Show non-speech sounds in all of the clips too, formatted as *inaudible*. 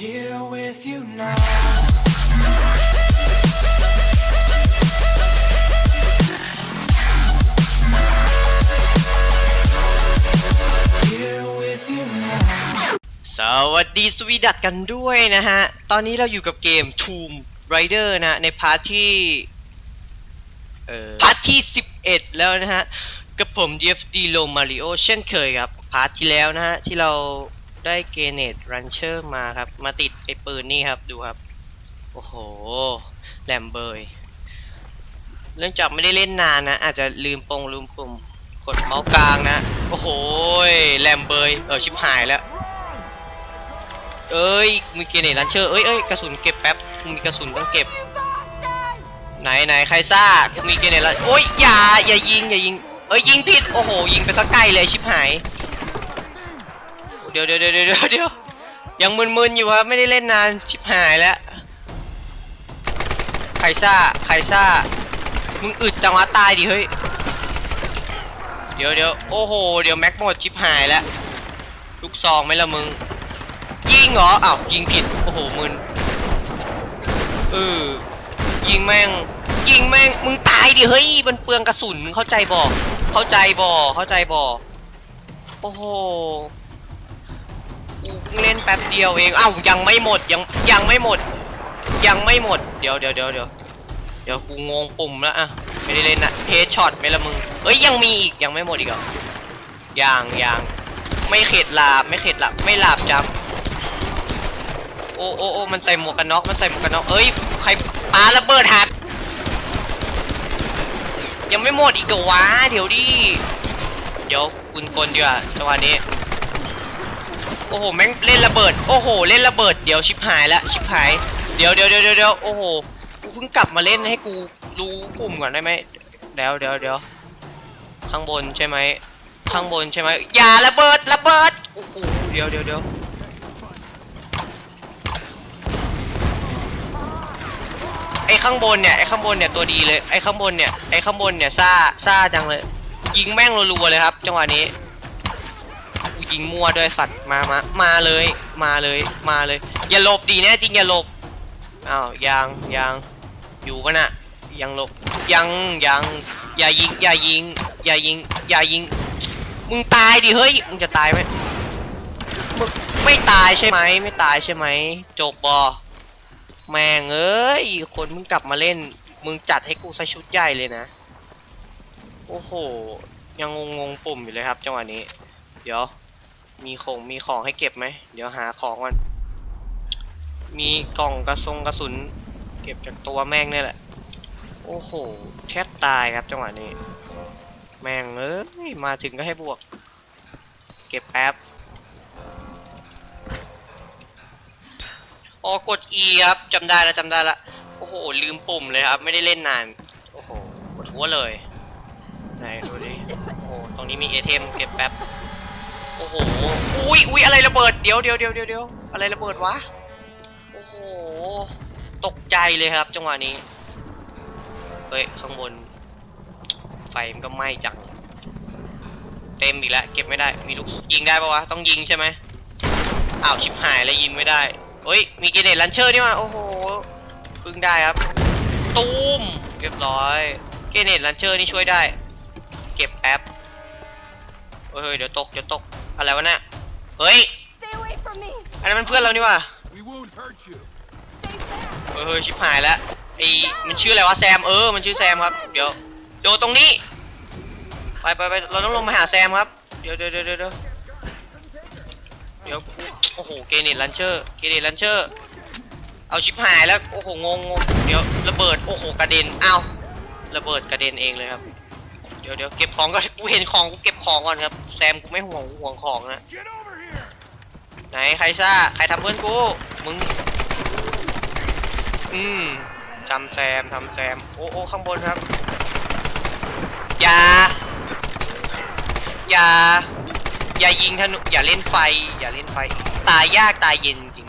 here with you now. สวัสดีสวีดัตกันด้วยนะฮะ ตอนนี้เราอยู่กับเกม Tomb Raider นะในพาร์ทที่เอ่อพาร์ทที่ 11 แล้วนะฮะ กับผม DFD Low Mario เช่นเคยครับ พาร์ทที่แล้วนะฮะ ที่เรา ได้เกเนตรันเชอร์มาครับ มาติดไอ้ปืนนี่ครับดูครับ โอ้โห แหลมเบยเนื่องจากไม่ได้เล่นนานนะ อาจจะลืมปงลืมปุ่ม กดเมาส์กลางนะ โอ้โหแหลมเบย เออชิบหายแล้ว เอ้ย มีเกเนตลันเชอร์ เอ้ยเอ้ยกระสุนเก็บแป๊บ มีกระสุนต้องเก็บ ไหนไหนใครซ่า มีเกเนตลันโอ้ยอย่าอย่ายิงอย่ายิง เอ้ยยิงผิด โอ้โหยิงไปสักไกลเลยชิบหาย เดี๋ยวเดี๋ยวเดี๋ยวเดี๋ยวเดี๋ยวยังมึนๆอยู่ครับไม่ได้เล่นนานชิบหายแล้วใคซ่าใคซ่ามึงอึดจังวะตายดิเฮ้ยเดี๋ยวเดี๋ยวโอ้โหเดี๋ยวแม็กหมดชิบหายแล้วลูกซองไหมละมึงยิงเหรออ้าวยิงผิดโอ้โหมึนเออยิงแม่งยิงแม่งมึงตายดิเฮ้ยมันเปลืองกระสุนเข้าใจบ่เข้าใจบ่เข้าใจบ่โอ้โห กูเพิ่งเล่นแป๊บเดียวเองอ้าวยังไม่หมดยังยังไม่หมด ยังไม่หมดเดี๋ยวเดี๋ยวเดี๋ยวเดี๋ยวเดี๋ยวกูงงปุ่มแล้วอะไม่ได้เล่นนะเทสช็อตไหมละมึงเอ้ยยังมีอีกยังไม่หมดอีกเหรอยังยังไม่เข็ดหลาบไม่เข็ดหลาบไม่หลาบจำโอ้โอ้โอ้มันใส่หมวกกันน็อกมันใส่หมวกกันน็อกเอ้ยใครปาระเบิดหักยังไม่หมดอีกเหรอวะเดี๋ยวดิเดี๋ยวคุณกลดีกว่าจังหวะนี้ โอ้โหแม่งเล่นระเบิด โอ้โห เล่นระเบิดเดี๋ยวชิบหายแล้วชิบหาย เดี๋ยวเดี๋ยวเดี๋ยวเดี๋ยวโอ้โหกูเพิ่งกลับมาเล่นให้กูรู้ปุ่มก่อนได้ไหมเดี๋ยวเดี๋ยวเดี๋ยวข้างบนใช่ไหมข้างบนใช่ไหมอย่าระเบิดระเบิดโอ้โหเดี๋ยวเดี๋ยวเดี๋ยวไอ้ข้างบนเนี่ยไอ้ข้างบนเนี่ยตัวดีเลยไอ้ข้างบนเนี่ยไอ้ข้างบนเนี่ยซ่าซ่าจังเลย ยิงแม่งรัวๆเลยครับ จังหวะนี้ ยิงมั่วด้วยสัตว์มามามาเลย มาเลย มาเลย อย่าหลบดีแน่จริงอย่าหลบ อ้าวยังยังอยู่ปะน่ะ ยังหลบ ยังยังอย่ายิง อย่ายิง อย่ายิง อย่ายิง มึงตายดิเฮ้ย มึงจะตายไหมมึงไม่ตายใช่ไหม ไม่ตายใช่ไหม จบบอ แม่งเอ้ย คนมึงกลับมาเล่น มึงจัดให้กูซะชุดใหญ่เลยนะ โอ้โห ยังงงๆปุ่มอยู่เลยครับจังหวะนี้ เดี๋ยว มีของมีของให้เก็บไหม เดี๋ยวหาของก่อน มีกล่องกระทรงกระสุน เก็บจากตัวแม่งเนี่ยแหละ โอ้โหแทบตายครับจังหวะนี้ แม่งเอ้ยมาถึงก็ให้บวก เก็บแป๊บอ๋อกด E ครับจำได้แล้วจำได้ละโอ้โห ลืมปุ่มเลยครับ ไม่ได้เล่นนาน โอ้โหปวดหัวเลย ไหนดูดิ โอ้โห ตรงนี้มีเอเทมเก็บแป๊บ โอ้โห อุ้ยอุ้ยอะไรระเบิด เดี๋ยวเดี๋ยวเดี๋ยวเดี๋ยวเดี๋ยวอะไรระเบิดวะ โอ้โห ตกใจเลยครับ จังหวะนี้ เฮ้ย ข้างบน ไฟมันก็ไหม้จัง เต็มอีกแล้ว เก็บไม่ได้ มีลูกยิงได้ปะวะ ต้องยิงใช่ไหมอ้าวชิบหายแล้วยิงไม่ได้ เฮ้ย มีเกเนตลันเชอร์นี่มาโอ้โห พึ่งได้ครับ ตูมเรียบร้อย เกเนตลันเชอร์นี่ช่วยได้ เก็บแป๊บเฮ้ย เดี๋ยวตก เดี๋ยวตก อะไรวะเนี่ยเฮ้ย Stay away from me! อันนั้นมันเพื่อนเรานี่ว่ะ We won't hurt you. Stay back! เฮ้ยเฮ้ยชิบหายแล้วไอ้มันชื่ออะไรวะแซมเออมันชื่อแซมครับเดี๋ยวโจตรงนี้ไปไปไปเราต้องลงมาหาแซมครับเดี๋ยวเดี๋ยวเดี๋ยวเดี๋ยวเดี๋ยวเดี๋ยวโอ้โหเกเนตลันเชอร์เกเนตลันเชอร์เอาชิบหายแล้วโอ้โหงงงงเดี๋ยวระเบิดโอ้โหกระเด็นอ้าวระเบิดกระเด็นเองเลยครับ เดี๋ยวเดี๋ยวเก็บของก่อนกูเห็นของกูเก็บของก่อนครับ แซมกูไม่ห่วงห่วงของนะ Get over here. ไหนใครซ่าใครทำเพื่อนกู มึง อืมจำแซมทำแซม โอ้โอ้ข้างบนครับ อย่า อย่า อย่ายิงธนูอย่าเล่นไฟ อย่าเล่นไฟ ตายยากตายเย็นจริง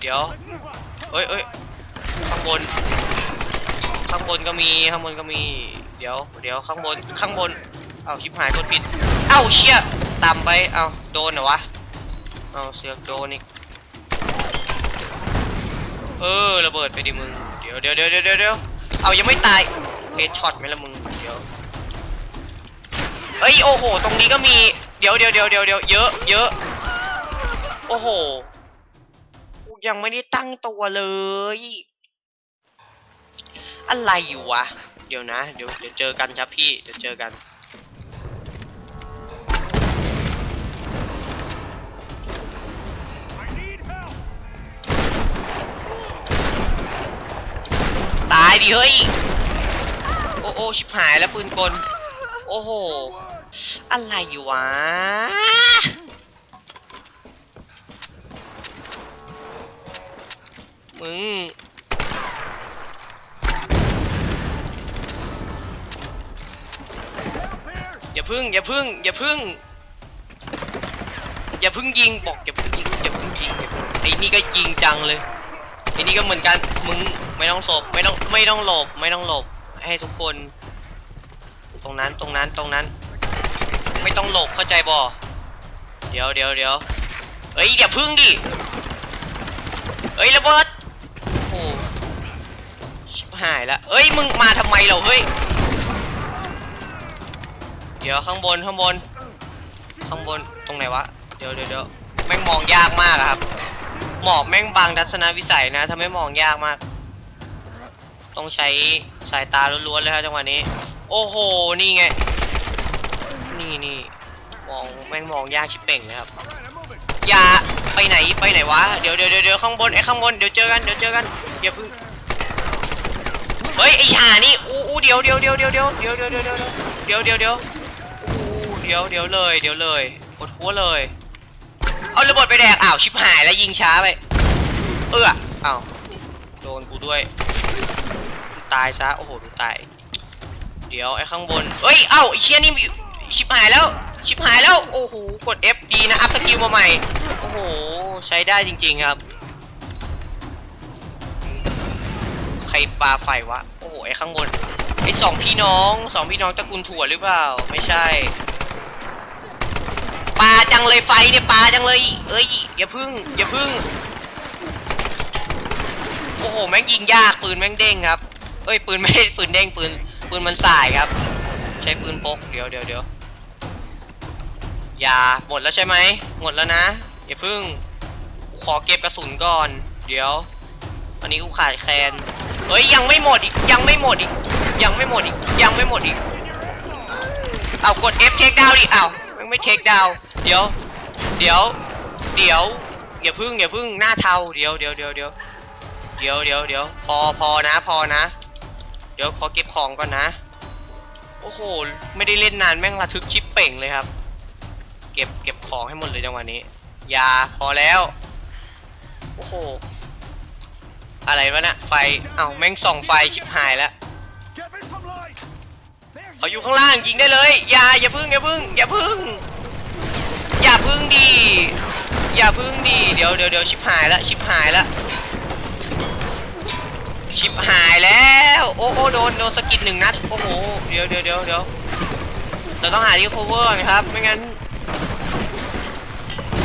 เดี๋ยวเอ้ยเอ้ยข้างบน ข้างบนก็มีข้างบนก็มี เดี๋ยว เดี๋ยวข้างบนข้างบน เอาชิบหายกดผิด เอ้าเชี่ยต่ำไป เอ้าโดนเหรอวะ เอาเสือกโดนอีก เออระเบิดไปดิมึง เดี๋ยวเดี๋ยวเดี๋ยวเดี๋ยวเดี๋ยวเอายังไม่ตายเฮดช็อตไหมละมึง เดี๋ยวเอ้ยโอ้โห ตรงนี้ก็มี เดี๋ยวเดี๋ยวเดี๋ยวเดี๋ยวเดี๋ยวเยอะเยอะโอ้โห ยังไม่ได้ตั้งตัวเลย อะไรอยู่วะ เดี๋ยวนะ เดี๋ยวเดี๋ยวเจอกันครับพี่ เดี๋ยวเจอกัน ตายดิเฮ้ย โอ้โอชิบหายแล้วปืนกล โอ้โห อะไรอยู่วะ มึง อย่าพึ่งอย่าพึ่งอย่าพึ่งอย่าพึ่งยิงบอกอย่าพึ่งยิงอย่าพึ่งยิงไอ้นี่ก็ยิงจังเลยไอ้นี่ก็เหมือนกันมึงไม่ต้องศพไม่ต้องไม่ต้องหลบไม่ต้องหลบให้ทุกคน ตรงนั้นตรงนั้นตรงนั้น ไม่ต้องหลบเข้าใจบ่เดี๋ยวเดี๋ยวเดี๋ยวเอ้ยอย่าพึ่งดิเอ้ยระเบิดโอ้ชิบหายละเอ้ยมึงมาทำไมเราเฮ้ย ดี๋ยวข้างบนข้างบน ข้างบนตรงไหนวะ เดี๋ยวเดี๋ยวเดี๋ยวแม่งมองยากมากอะครับ หมอกแม่งบังทัศนวิสัยนะทำให้มองยากมาก ต้องใช้สายตาล้วนๆเลยครับจังหวะนี้ โอ้โห นี่ไง นี่นี่มองแม่งมองยากชิบเป่งเลยครับ อย่าไปไหนไปไหนวะ เดี๋ยวเดี๋ยวเดี๋ยวข้างบนไอ้ข้างบนเดี๋ยวเจอกันเดี๋ยวเจอกันอย่าเพึ่งเฮ้ยไอ้ชานี่อู้อู้เดี๋ยวเดี๋ยวเดี๋ยวเดี๋ยวเดี๋ยวเดี๋ยวเดี๋ยวเดี๋ยวเดี๋ยวเดี๋ยวเดี๋ยว เดี๋ยวเดี๋ยวเลยเดี๋ยวเลยปวดหัวเลย เอาระเบิดไปแดกอ้าวชิบหายแล้วยิงช้าไปเอออ้าวโดนกูด้วยตายซะโอ้โหดูตายเดี๋ยวไอ้ข้างบนเอ้ยเอ้าไอ้เชี่ยนี่มีชิบหายแล้วชิบหายแล้วโอ้โหกด F ดีนะอัพสกิลมาใหม่โอ้โหใช้ได้จริง ๆครับใครปาไฟวะโอ้โหไอ้ข้างบนไอ้สองพี่น้องสองพี่น้องตระกูลถั่วหรือเปล่า ไม่ใช่ ปาจังเลยไฟเนี่ยปาจังเลย เอ้ยอย่าพึ่งอย่าพึ่ง โอ้โหแม่งยิงยากปืนแม่งเด้งครับ เอ้ยปืนไม่ได้ปืนเด้งปืนปืนมันสายครับ ใช้ปืนพกเดี๋ยวเดี๋ยวเดี๋ยวอย่าหมดแล้วใช่ไหมหมดแล้วนะอย่าพึ่งขอเก็บกระสุนก่อน เดี๋ยวอันนี้กูขาดแคลนเฮ้ยยังไม่หมดอีกยังไม่หมดอีกยังไม่หมดอีกยังไม่หมดอีกเอากด F เช็คดาวดิเอาไม่ไม่เช็คดาว เดี๋ยว เดี๋ยว เดี๋ยวอย่าพึ่งอย่าพึ่งหน้าเทาเดี๋ยวเดี๋ยวเดี๋ยวเดี๋ยวเดี๋ยวเดี๋ยวเดี๋ยวพอพอนะพอนะ เดี๋ยวขอเก็บของก่อนนะ โอ้โห ไม่ได้เล่นนานแม่งระทึกชิปเป่งเลยครับ เก็บเก็บของให้หมดเลยจังหวะนี้อยาพอแล้ว โอ้โห อะไรวะน่ะไฟเอ้าแม่งส่องไฟชิบหายแล้วเขาอยู่ข้างล่างยิงได้เลย อย่าอย่าพึ่งอย่าพึ่งอย่าพึ่ง พึ่งดีอย่าพึ่งดีเดี๋ยวเดี๋ยวเดี๋ยวชิบหายแล้วชิบหายแล้วชิบหายแล้วโอ้โอ้โดนโดนสกิดหนึ่งนัดโอ้โหเดี๋ยวเดี๋ยวเดี๋ยวเดี๋ยวเราต้องหาที่ cover ก่อนครับไม่งั้น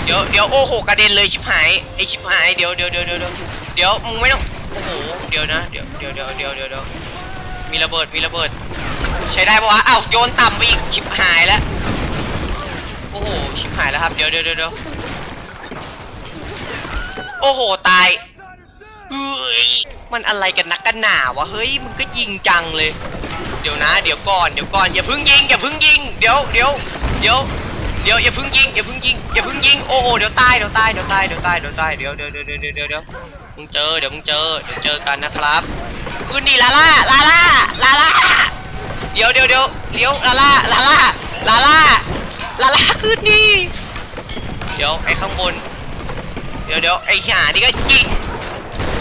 เดี๋ยวเดี๋ยวโอ้โหกระเด็นเลยชิบหายไอชิบหายเดี๋ยวเดี๋ยวเดี๋ยวเดี๋ยวเดี๋ยวเดี๋ยวมึงไม่ต้องโอ้โหเดี๋ยวนะเดี๋ยวเดี๋ยวเดี๋ยวเดี๋ยวเดี๋ยวเดี๋ยวมีระเบิดมีระเบิด ใช้ได้ปะวะอ้าวโยนต่ำไปอีกชิบหายแล้ว โอ้โหชิบหายแล้วครับเดี๋ยวเดี๋ยวเดี๋ยวเดี๋ยวโอ้โหตายเฮ้ยมันอะไรกันนักกันหนาวะเฮ้ยมึงก็ยิงจังเลย เดี๋ยวนะ เดี๋ยวก่อนเดี๋ยวก่อนอย่าเพึ่งยิงอย่าเพึ่งยิงเดี๋ยวเดี๋ยวเดี๋ยวเดี๋ยวอย่าเพึ่งยิงอย่าเพึ่งยิงอย่าเพึ่งยิงโอ้โหเดี๋ยวตายเดี๋ยวตายเดี๋ยวตายเดี๋ยวตายเดี๋ยวตายเดี๋ยวเดี๋ยวเดี๋ยวเดี๋ยวเดี๋ยวเดี๋ยวมึงเจอเดี๋ยวมึงเจอเดี๋ยวเจอกันนะครับคืนดีลาล่าลาล่าลาล่าเดี๋ยวเดี๋ยวเดี๋ยวเดี๋ยวลาล่าลาล่าลาล่า ลาล่าคืนดีเดี๋ยวไอ้ข้างบน เดี๋ยวเดี๋ยวไอ้หานี่ก็ยิง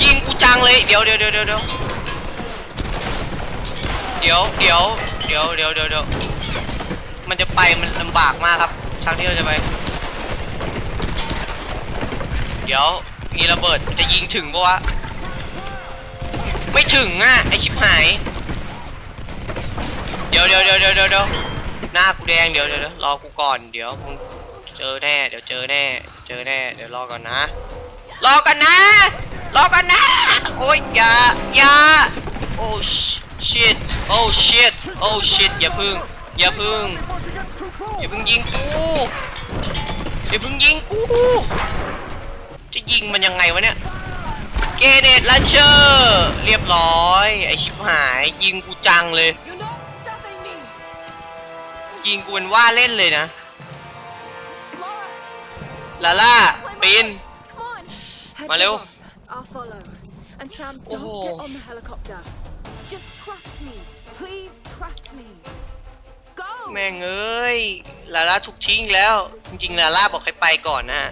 ยิงกูจังเลยเดี๋ยวเดี๋ยวเดี๋ยวเดี๋ยวเดี๋ยวเดี๋ยวเดี๋ยวเดี๋ยวเดี๋ยวเดี๋ยวเดี๋ยวมันจะไปมันลำบากมากครับทางที่เราจะไป เดี๋ยวมีระเบิดจะยิงถึงปะวะไม่ถึงอะไอชิบหาย เดี๋ยวเดี๋ยวเดี๋ยวเดี๋ยวเดี๋ยว หน้ากูแดงเดี๋ยวเดี๋ยวรอกูก่อนเดี๋ยวมึงเจอแน่เดี๋ยวเจอแน่ เจอแน่เดี๋ยวรอก่อนนะ รอกันนะรอกันนะโอ้ยอย่าอย่าโอ้ shit โอ้ shit โอ้ shit อย่าพึ่งอย่าพึ่งอย่าพึ่งยิงกูอย่าพึ่งยิงกูจะยิงมันยังไงวะเนี่ยเกเนตลันเชอร์เรียบร้อยไอชิบหายยิงกูจังเลย ยิงกูเป็นว่าเล่นเลยนะ Laura, ลาล่า play ปีน my way. Come on. Head Mà liêu. to Ross. I'll follow. And Sam, don't Ồ. get on the helicopter. Just trust me. Please trust me. Go. แม่งเอ้ย ลาล่าถูกทิ้งแล้ว จริงๆ ลาล่าบอกให้ไปก่อนนะ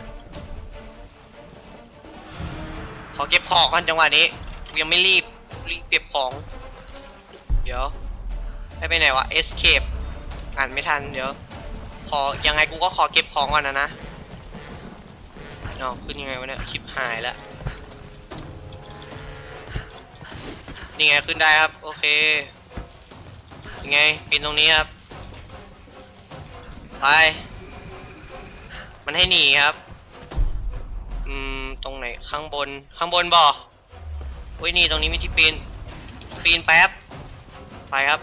ขอเก็บของก่อนจังหวะนี้กูยังไม่รีบ รีบเก็บของ เดี๋ยวให้ไปไหนวะ escape อ่านไม่ทันเดี๋ยวขอยังไงกูก็ขอเก็บของก่อนนะนะเนาขึ้นยังไงวะเนี่ยชิปหายแล้วนี่ไงขึ้นได้ครับ โอเคยังไงปีนตรงนี้ครับไปมันให้หนีครับ อืม ตรงไหน ข้างบน ข้างบนบ่อเว้ยนี่ตรงนี้มีที่ปีน ปีนแป๊บ ไปครับ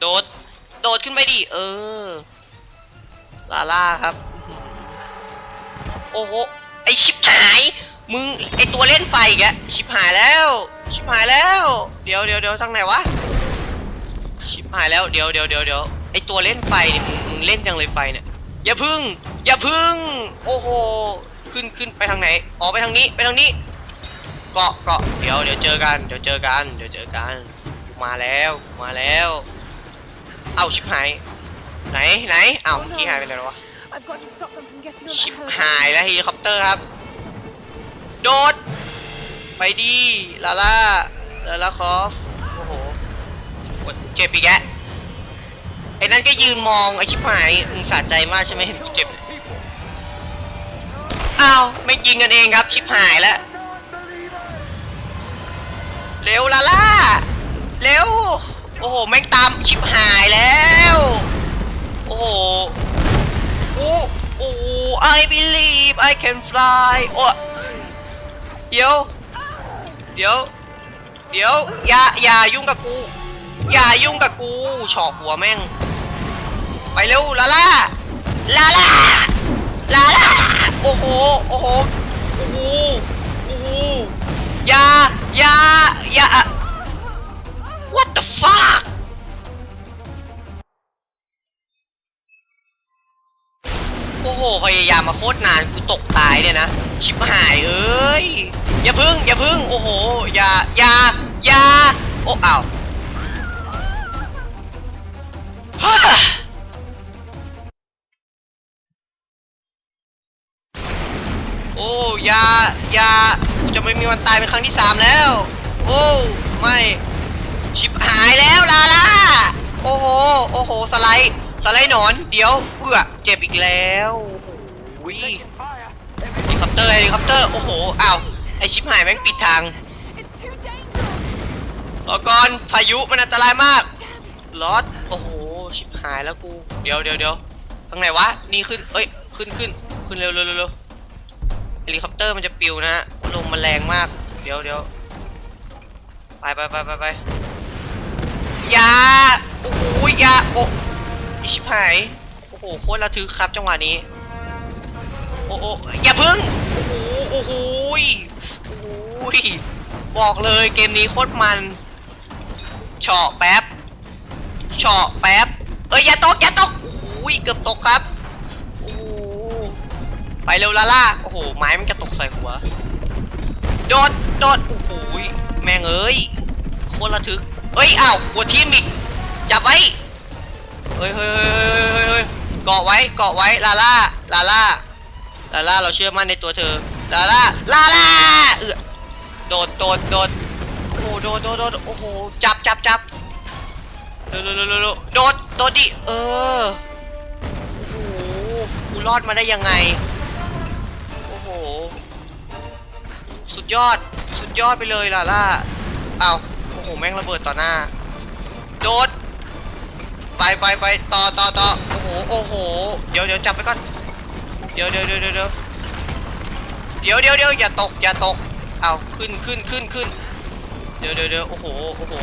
โดด โดดขึ้นไปดิ เออ ลาล่าครับ โอ้โห ไอชิบหาย มึง ไอตัวเล่นไฟอีกชิบหายแล้ว ชิบหายแล้ว เดี๋ยวเดี๋ยวเดี๋ยวทางไหนวะ ชิบหายแล้ว เดี๋ยวเดี๋ยวเดี๋ยวเดี๋ยวไอตัวเล่นไฟเนี่ยมึงมึงเล่นจังเลยไฟเนี่ย อย่าพึ่ง อย่าพึ่ง โอ้โห ขึ้นขึ้นไปทางไหน ออกไปทางนี้ ไปทางนี้เกาะเกาะเดี๋ยวเดี๋ยวเจอกัน เดี๋ยวเจอกัน เดี๋ยวเจอกัน มาแล้ว มาแล้ว เอ้าชิบหาย ไหนไหนเอ้าเมื่อกี้หายไปไหนแล้ววะ I've got to stop them from getting on ชิบ that หาย helicopter. แล้วเฮลิคอปเตอร์ครับ โดด ไปดีลาล่าลาล่าคอฟโอ้โหกดเจ็บอีกแล้วไอ้นั่นก็ยืนมองไอ้ชิบหายมึงสะใจมากใช่ไหมเห็นกูเจ็บอ้าวไม่ยิงกันเองครับชิบหายแล้วเร็วลาล่าเร็ว โอ้โห แม่งตามชิบหายแล้ว โอ้โหโอ้โอ้ I believe I can fly โอ้เดี๋ยว เดี๋ยว เดี๋ยว อย่า อย่ายุ่งกับกู อย่ายุ่งกับกูฉอกหัวแม่ง ไปเร็ว ลาล่า ลาล่า ลาล่า โอ้โห โอ้โห โอ้โห โอ้โห อย่า อย่า อย่า What fuck โอ้โห พยายามมาโคตรนาน กูตกตายเลยนะ ชิบหายเอ้ย อย่าพึ่ง อย่าพึ่ง โอ้โห อย่า อย่า อย่า โอ้อ้าวฮ่าโอ้อย่าอย่ากูจะไม่มีวันตายเป็นครั้งที่สามแล้ว โอ้ ไม่ ชิบหายแล้วลาล่าโอ้โหโอ้โหสไลด์สไลด์หนอนเดี๋ยวเอื้อเจ็บอีกแล้วโอ้โหเฮลิคอปเตอร์เฮลิคอปเตอร์โอ้โหอ้าวไอชิบหายแม่งปิดทางรอก่อนพายุมันอันตรายมากลอดโอ้โหชิบหายแล้วกูเดี๋ยวเดี๋ยวเดี๋ยวทางไหนวะนี่ขึ้นเอ้ยขึ้นขึ้นขึ้นเร็วเร็วเร็วเร็วเฮลิคอปเตอร์มันจะปิวนะฮะลมมันแรงมาก เดี๋ยวเดี๋ยวไปไปไปไปไป ย่าโอ้โหอย่าโอ้ไอ้ชิบหายโอ้โหโคตรระทึกครับจังหวะนี้ โอ้โหอย่าพึ่งโอ้โหโอ้โหยโอ้ยบอกเลยเกมนี้โคตรมันเฉาะแป๊บเฉาะแป๊บเอ้ยอย่าตกอย่าตกโอ้ยเกือบตกครับโอ้ไปเร็วลาล่าโอ้โหไม้มันจะตกใส่หัวโดดโดดโอ้โหยแม่งเอ้ยโคตรระทึก เอ้ยอ้าวหัวทีมอีกจับไว้เฮ้ยเฮ้ยเฮ้ยเฮ้ยเฮ้ยเกาะไว้เกาะไว้ลาล่าลาล่าลาล่าเราเชื่อมั่นในตัวเธอลาล่าลาล่าเอือโดดโดดโดดโอ้โหโดดโดดโดดโอ้โหจับจับจับเร็วเร็วเร็วเร็วเร็วโดดโดดดิเออโอ้โหกูรอดมาได้ยังไงโอ้โหสุดยอดสุดยอดไปเลยลาล่าเอา หแม่งระเบิดต่อหน้า โดด ไปไปไปต่อต่อต่อโอ้โหโอ้โห เดี๋ยวเดี๋ยวจับไปก่อน เดี๋ยวเดี๋ยวเดี๋ยวเดี๋ยวเดี๋ยวเดี๋ยวเดี๋ยวเดี๋ยวอย่าตกอย่าตก เอาขึ้นขึ้นขึ้นขึ้น เดี๋ยวเดี๋ยวเดี๋ยวโอ้โหโอ้โห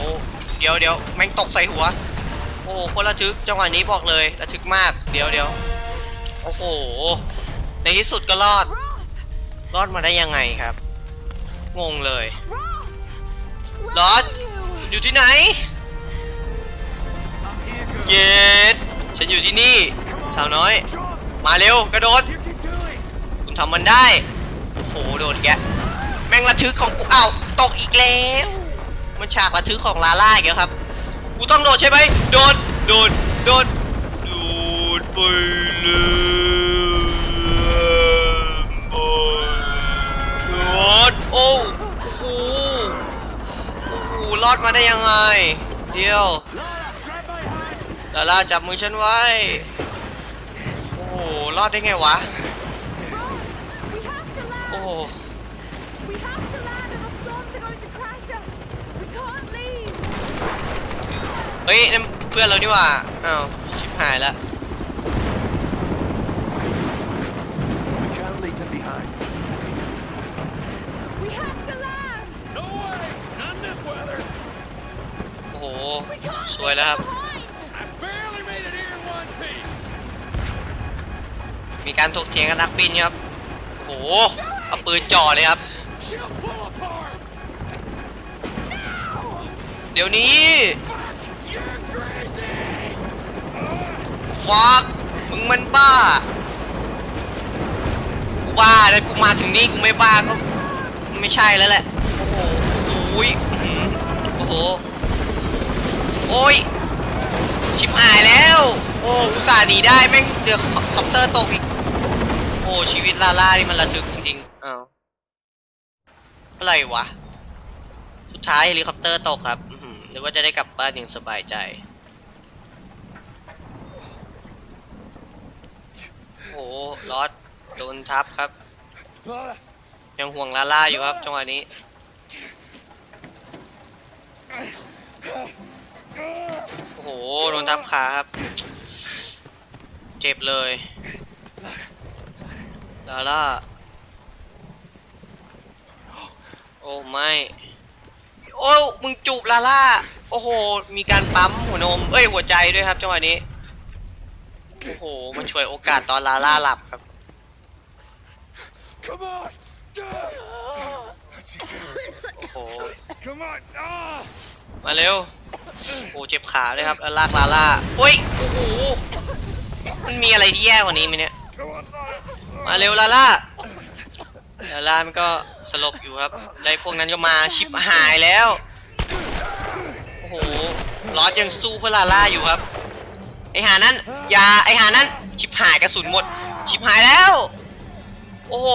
เดี๋ยวเดี๋ยวแม่งตกใส่หัว โอ้โหคนระทึกจังหวะนี้บอกเลยระทึกมาก เดี๋ยวเดี๋ยวโอ้โห ในที่สุดก็รอด Roth! รอดมาได้ยังไงครับ งงเลย Roth! Where Roth! อยู่ที่ไหน เย็ดฉันอยู่ที่นี่ สาวน้อย มาเร็วกระโดด คุณทำมันได้โอ้โหโดดแกแม่งระทึกของกูเอ้าตกอีกแล้ว มันฉากระทึกของลาล่าอีกแล้วครับ กูต้องโดดใช่ไหมโดด โดด โดด ได้ยังไง เดียวลาลาจับมือฉันไว้ โอ้ลอดได้ไงวะ โอ้เฮ้ยนั่เพื่อนเรานี่ว่าอ้าวชิบหายแล้ว สวยแล้วครับ มีการถกเถียงกันนักบินครับ โอ้โหเอาปืนจ่อเลยครับ เดี๋ยวนี้ฟักมึงมันบ้า กูบ้าแล้กูมาถึงนี่กูไม่บ้าก็ไม่ใช่แล้วแหละ โอ้โหอุ้ยโอ้โห โอ้ย ชิบหายแล้ว โอ้อุตส่าห์หนีได้แม่งเจอคอปเตอร์ตกอีก โอ้ชีวิตลาล่านี่มันระทึกจริงๆอ้าวอะไรวะ สุดท้ายเฮลิคอปเตอร์ตกครับอื้อหือนึกว่าจะได้กลับบ้านอย่างสบายใจโอ้โหลอดโดนทับครับ ยังห่วงลาล่าอยู่ครับจังหวะนี้ โอ้โหโดนทับขาครับ เจ็บเลยลาล่าโอ้ไม่โอ้มึงจูบลาล่าโอ้โหมีการปั๊มหัวนมเอ้ยหัวใจด้วยครับจังหวะนี้โอ้โหมันช่วยโอกาสตอนลาล่าหลับครับโอ้โหมาเร็ว โอ้เจ็บขาเลยครับลากลาล่าโอ้ยโอ้โหมันมีอะไรที่แย่กว่านี้ไหมเนี่ยมาเร็วลาล่าลาล่ามันก็สลบอยู่ครับได้พวกนั้นก็มาชิบหายแล้วโอ้โหลอสยังสู้เพื่อลาล่าอยู่ครับไอหานั้นอย่าไอหานั้นชิบหายกระสุนหมด ชิบหายแล้ว โอ้โห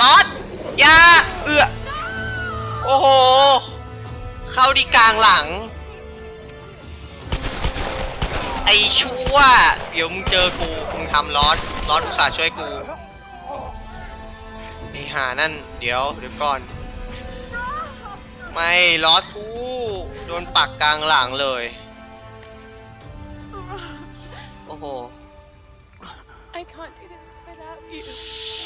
ลอสอย่าเอือโอ้โหเข้าที่กลางหลัง ไอชั่ว เดี๋ยวมึงเจอกูมึงทำลอสลอสอุตส่าห์ช่วยกูไอหานั่น เดี๋ยวเดี๋ยวก่อน ไม่ลอสกูโดนปักกลางหลังเลย โอ้โห I can't do this without you.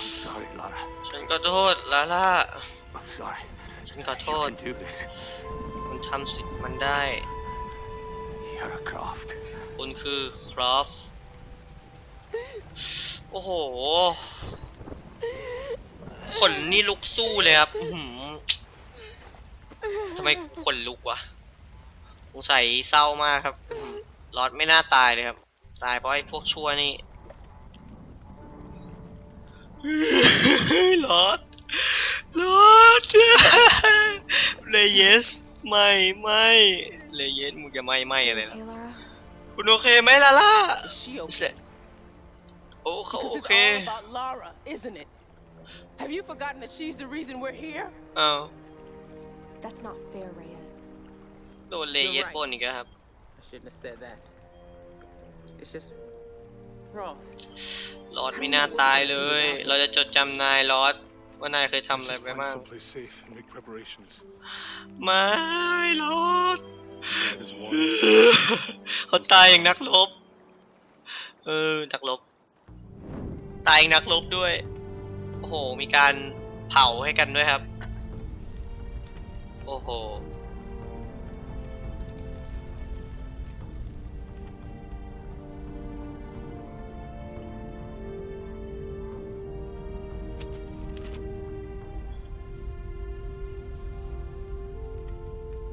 I'm sorry, Lara. ฉันขอโทษลาล่า I'm sorry. ฉันขอโท You ษ can do this. คุณทำสิ่งมันได้ You're a Croft. คุณคือครอฟโอ้โห ขนนี่ลุกสู้เลยครับอื้อหือทำไมขนลุกวะสงสัยเศร้ามากครับอื้อหือลอดไม่น่าตายเลยครับ ตายเพราะไอ้พวกชั่วนี่ ลอดลอดเลยเยส ไม่ ไม่เลยเยสมึงจะไม่ ไม่อะไรนะ Hey, Lara. คุณโอเคไหมล่ะล่ะ Is she okay? เสร็จโอ้เขา Because โอ it's เค all about Lara, isn't it? Have you forgotten that she's the reason we're here? อ้าว That's not fair, Reyes. โดนเลเยส You're right. ปนอีกแล้วครับ I shouldn't have said that. It's just Roth. ลอดไม่น่าตายเลย เราจะจดจำนายลอดว่านายเคยทำอะไร Just ไป find บ้าง someplace safe and make preparations. ไม่ลอด That is one. เขาตายอย่างนักรบ เออ นักรบ ตายอย่างนักรบด้วย โอ้โห มีการเผาให้กันด้วยครับ โอ้โห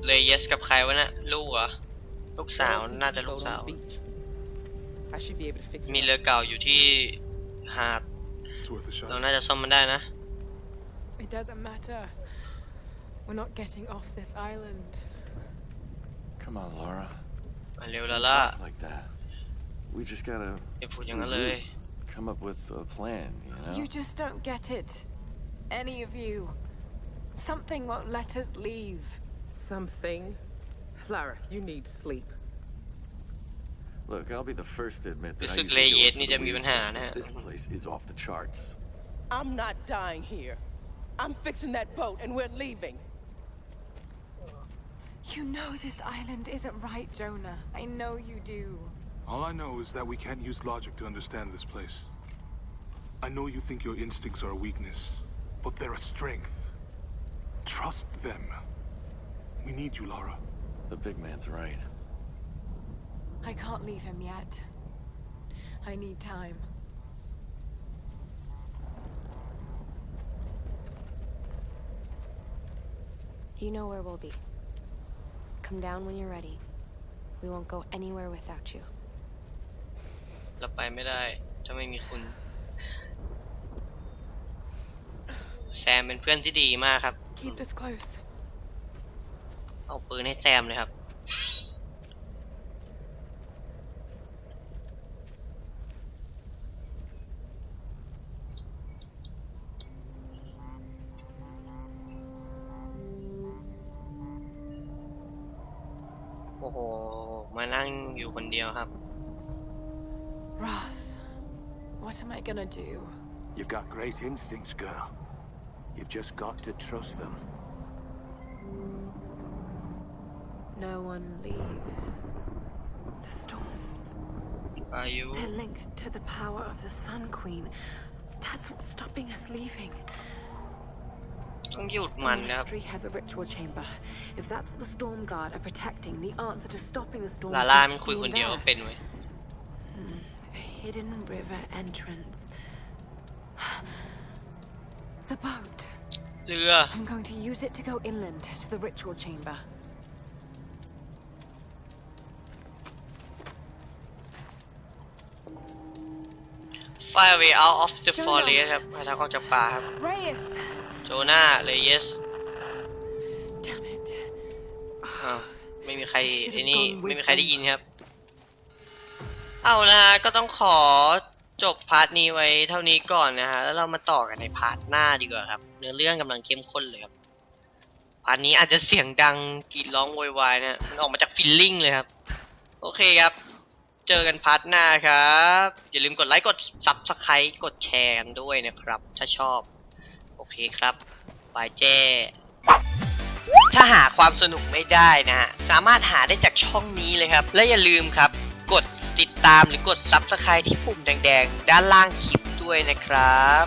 เลยเยสกับใครวะน่ะลูกเหรอ ลูกสาวน่าจะลูกสาว I should be able to fix มีเรือเก่าอยู่ที่หาด It's worth a shot. เราน่าจะซ่อมมันได้นะ It doesn't matter. We're not getting off this island. Come on, Laura. มาเร็วแล้วล่ะ Talk like that. We just gotta อย่าพูดอย่างนั้นเลย come up with a plan, you know? You just don't get it. Any of you. Something won't let us leave. something. Clara. you need sleep. Look, I'll be the first to admit that I used to the weeds, This place is off the charts. I'm not dying here. I'm fixing that boat and we're leaving. You know this island isn't right, Jonah. I know you do. All I know is that we can't use logic to understand this place. I know you think your instincts are a weakness, but they're a strength. Trust them. We need you, Lara. The big man's right. I can't leave him yet. I need time. You know where we'll be. Come down when you're ready. We won't go anywhere without you. เราไปไม่ได้ ถ้าไม่มีคุณ แซมเป็นเพื่อนที่ดีมากครับ Keep this close. เอาปืนให้แซมเลยครับ โอ้โห มานั่งอยู่คนเดียวครับ Wrath. What am I gonna do? You've got great instincts, girl. You've just got to trust them. No one leaves. The storms. อายุ They're linked to the power of the Sun Queen. That's what's stopping us leaving. ต้องหยุด The มันนะครับ monastery has a ritual chamber. If that's what the Storm Guard are protecting, the answer to stopping the storm ลาล่า seems มัน to คุย be ค in นเดียว there. เป็นเว้ย A hidden river entrance. *sighs* The boat. เรือ I'm going to use it to go inland to the ritual chamber. Fire away out of the Jonah. forest ครับหาทางออกจากป่าครับ Reyes! โจนาเลเยส Damn it. อ้าวไม่มีใคร I should have ไอ้นี่ gone with ไม่มีใครได้ them. ยินครับ เอาละฮะก็ต้องขอจบพาร์ทนี้ไว้เท่านี้ก่อนนะฮะแล้วเรามาต่อกันในพาร์ทหน้าดีกว่าครับ เนื้อเรื่องกำลังเข้มข้นเลยครับพาร์ทนี้อาจจะเสียงดังกรีดร้องโวยวายนะฮะมันออกมาจากฟิลลิ่งเลยครับ โอเคครับ เจอกันพาร์ทหน้าครับ อย่าลืมกดไลค์กดซับสไครต์กดแชร์กันด้วยนะครับ ถ้าชอบ โอเคครับบายแจ้ถ้าหาความสนุกไม่ได้นะฮะ สามารถหาได้จากช่องนี้เลยครับ และอย่าลืมครับ กดติดตามหรือกด Subscribe ที่ปุ่มแดง ๆ ด้านล่างคลิปด้วยนะครับ